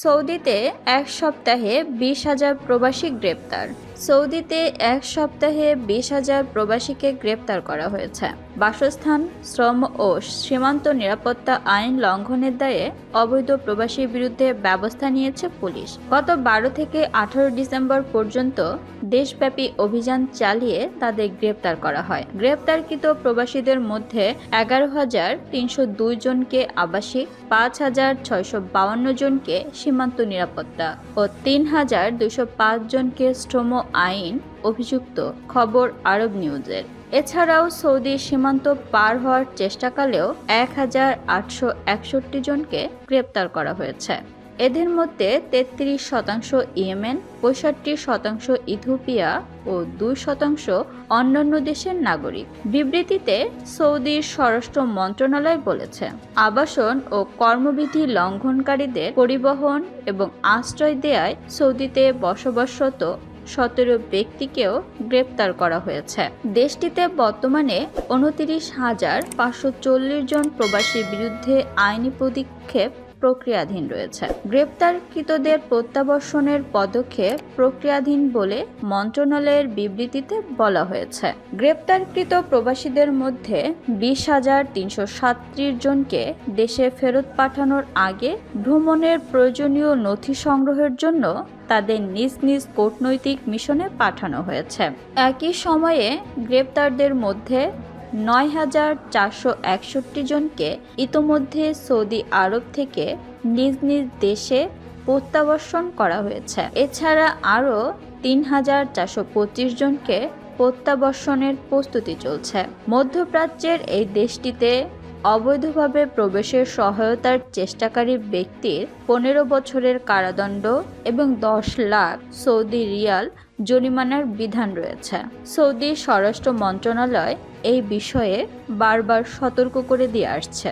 সৌদিতে এক সপ্তাহে বিশ হাজার প্রবাসী গ্রেপ্তার। সৌদিতে এক সপ্তাহে বিশ হাজার প্রবাসীকে গ্রেপ্তার করা হয়েছে। বাসস্থান, শ্রম ও সীমান্ত নিরাপত্তা আইন লঙ্ঘনের দায়ে অবৈধ প্রবাসীর বিরুদ্ধে ব্যবস্থা নিয়েছে পুলিশ। গত বারো থেকে আঠারো ডিসেম্বর পর্যন্ত দেশব্যাপী অভিযান চালিয়ে তাদের গ্রেপ্তার করা হয়। গ্রেপ্তারকৃত প্রবাসীদের মধ্যে এগারো হাজার তিনশো দুই জনকে আবাসিক, পাঁচ হাজার ছয়শো বাউন্ন জনকে সীমান্ত নিরাপত্তা ও তিন হাজার দুশো পাঁচ জনকে শ্রম আইন অভিযুক্ত খবর আরব নিউজের। এছাড়াও সৌদি সীমান্ত পার হওয়ার চেষ্টাকালেও এক হাজার আটশো একষট্টি জনকে গ্রেপ্তার করা হয়েছে। এদের মধ্যে তেত্রিশ শতাংশ ইয়েমেন, পঁয়ষট্টি শতাংশ ইথিওপিয়া ও দুই শতাংশ অন্যান্য দেশের নাগরিক। বিবৃতিতে সৌদির স্বরাষ্ট্র মন্ত্রণালয় বলেছে, আবাসন ও কর্মবিধি লঙ্ঘনকারীদের পরিবহন এবং আশ্রয় দেয়ায় সৌদিতে বসবাসরত সতেরো ব্যক্তিকেও গ্রেপ্তার করা হয়েছে। দেশটিতে বর্তমানে উনতিরিশ হাজার পাঁচশো জন প্রবাসীর বিরুদ্ধে আইনি পদক্ষেপ প্রক্রিয়াধীন রয়েছে। গ্রেপ্তারকৃতদের প্রত্যাবর্ষণের পদক্ষেপ প্রক্রিয়াধীন বলে মন্ত্রণালয়ের বিবৃতিতে বলা হয়েছে। গ্রেপ্তারকৃত প্রবাসীদের মধ্যে বিশ হাজার তিনশো সাতত্রিশ জনকে দেশে ফেরত পাঠানোর আগে ভ্রমণের প্রয়োজনীয় নথি সংগ্রহের জন্য তাদের নিজ নিজ কূটনৈতিক মিশনে পাঠানো হয়েছে। একই সময়ে গ্রেপ্তারদের মধ্যে নয় হাজার চারশো একষট্টি জনকে ইতোমধ্যে সৌদি আরব থেকে নিজ নিজ দেশে প্রত্যাবর্ষণ করা হয়েছে। এছাড়া আরও তিন হাজার চারশো পঁচিশ জনকে প্রত্যাবর্ষণের প্রস্তুতি চলছে। মধ্যপ্রাচ্যের এই দেশটিতে অবৈধভাবে প্রবেশের সহায়তার চেষ্টাকারী ব্যক্তির পনেরো বছরের কারাদণ্ড এবং দশ লাখ সৌদি রিয়াল জরিমানার বিধান রয়েছে। সৌদি স্বরাষ্ট্র মন্ত্রণালয় এই বিষয়ে বারবার সতর্ক করে দিয়ে আসছে।